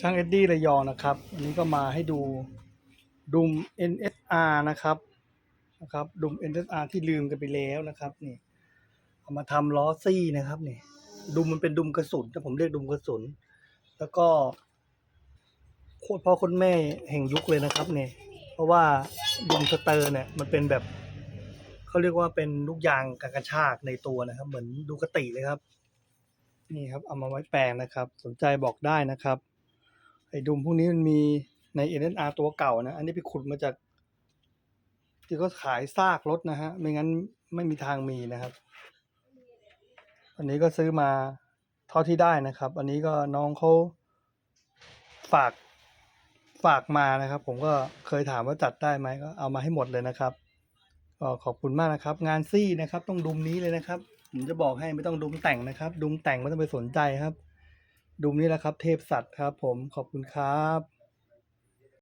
ช่างเอ็ดดี้ระยองนะครับอันนี้ก็มาให้ดูดุม NSR นะครับนะครับดุม NSR ที่ลืมกันไปแล้วนะครับนี่เอามาทำล้อซี่นะครับนี่ดุมมันเป็นดุมกระสุนแต่ผมเรียกดุมกระสุน แล้วก็โคตรพ่อโคนแม่แห่งยุคเลยนะครับเนี่ยเพราะว่าดุมสเตอร์เนี่ยมันเป็นแบบเขาเรียกว่าเป็นลูกยางกระกระชากในตัวนะครับ เหมือนดูกติเลยครับ นี่ครับเอามาไว้แปลงนะครับ สนใจบอกได้นะครับ ดุมพวกนี้มันมีใน NSR ตัวเก่านะ อันนี้ไปขุดมาจากที่เขาขายซากรถนะฮะ ไม่งั้นไม่มีทางมีนะครับ อันนี้ก็ซื้อมาเท่าที่ได้นะครับ อันนี้ก็น้องเขาฝากฝากมานะครับ ผมก็เคยถามว่าจัดได้ไหมก็เอามาให้หมดเลยนะครับก็ขอบคุณมากนะครับ งานซี่นะครับ ต้องดุมนี้เลยนะครับ ผมจะบอกให้ไม่ต้องดุมแต่งนะครับ ดุมแต่งไม่ต้องไปสนใจครับ ดุมนี่แหละครับ เทพสัตว์ครับผมขอบคุณครับ